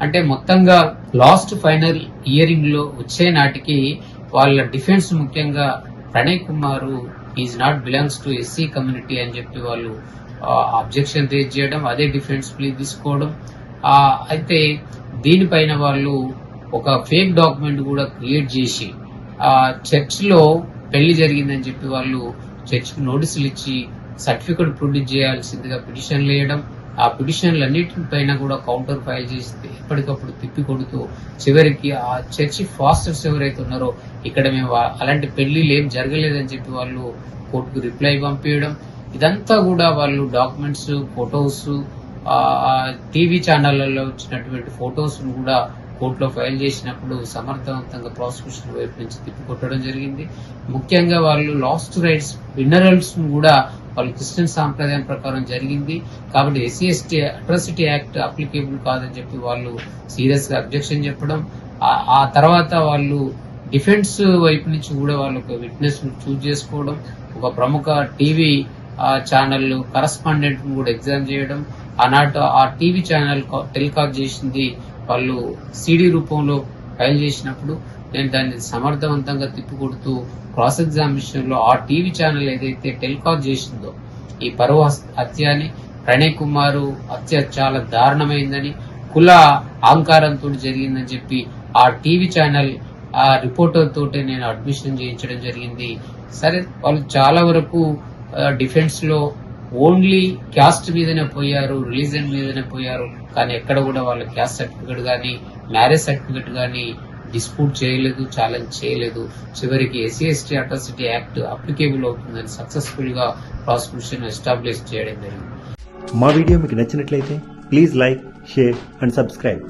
అంటే మొత్తంగా last final ఇయరింగ్లో వచ్చే నాటికి వాళ్ళ డిఫెన్స్ ముఖ్యంగా Pranay Kumar is not belongs to SC community అని చెప్పి వాళ్ళు అబ్జెక్షన్ రేజ్ చేయడం అదే డిఫెన్స్ ప్లీ తీసుకోవడం. అయితే దీనిపైన వాళ్ళు ఒక ఫేక్ డాక్యుమెంట్ కూడా క్రియేట్ చేసి ఆ చర్చ్లో పెళ్ళి జరిగిందని చెప్పి వాళ్ళు చర్చ్కి నోటీసులు ఇచ్చి సర్టిఫికెట్ ప్రొడ్యూస్ చేయాల్సిందిగా పిటిషన్లు వేయడం ఆ పిటిషన్లు పైన కూడా కౌంటర్ ఫైల్ చేసి ఎప్పటికప్పుడు తిప్పి కొడుతూ చివరికి ఆ చర్చి ఫాస్టర్స్ ఎవరైతే ఉన్నారో ఇక్కడ మేము అలాంటి పెళ్ళిలు ఏం జరగలేదని చెప్పి వాళ్ళు కోర్టుకు రిప్లై పంపించడం ఇదంతా కూడా వాళ్ళు డాక్యుమెంట్స్ ఫొటోస్ టీవీ ఛానళ్ళలో వచ్చినటువంటి ఫొటోస్ కూడా కోర్టులో ఫైల్ చేసినప్పుడు సమర్థవంతంగా ప్రాసిక్యూషన్ వైపు నుంచి తిప్పికొట్టడం జరిగింది. ముఖ్యంగా వాళ్ళు లాస్ట్ రైట్స్ మినరల్స్ కూడా వాళ్ళు క్రిస్టియన్ సాంప్రదాయం ప్రకారం జరిగింది. కాబట్టి SC ST atrocity act applicable కాదని చెప్పి వాళ్ళు సీరియస్గా అబ్జెక్షన్ చెప్పడం. ఆ- తర్వాత వాళ్ళు డిఫెన్స్ వైపు నుంచి కూడా వాళ్ళు ఒక విట్నెస్ చూజ్ చేసుకోవడం. ఒక ప్రముఖ టీవీ ఛానల్ కరస్పాండెంట్ కూడా ఎగ్జామ్ చేయడం. ఆనాటి ఆ టీవీ ఛానల్ టెలికాస్ట్ చేసింది వాళ్ళు సిడి రూపంలో ఫైల్ చేసినప్పుడు. నేను దాన్ని సమర్థవంతంగా తిప్పికొడుతూ క్రాస్ ఎగ్జామినేషన్లో ఆ టీవీ ఛానల్ ఏదైతే టెలికాస్ట్ చేసిందో ఈ పరువు హస్- హత్య అని ప్రణయ్ కుమార్ హత్య చాలా దారుణమైందని కుల అహంకారంతో జరిగిందని చెప్పి ఆ టీవీ ఛానల్ ఆ రిపోర్టర్ తోటే నేను అడ్మిషన్ చేయించడం జరిగింది. సరే వాళ్ళు చాలా వరకు డిఫెన్స్లో ఓన్లీ క్యాస్ట్ మీదనే పోయారు రిలీజన్ మీదనే పోయారు కానీ ఎక్కడ కూడా వాళ్ళ క్యాస్ట్ సర్టిఫికెట్ గానీ మ్యారేజ్ సర్టిఫికెట్ గానీ డిస్ప్యూట్ చేయలేదు ఛాలెంజ్ చేయలేదు. చివరికి SC ST atrocity act applicable అవుతుందని సక్సెస్ఫుల్గా ప్రాసిక్యూషన్ ఎస్టాబ్లిష్ చేయడం జరిగింది. మా వీడియో మీకు నచ్చినట్లయితే please like share and subscribe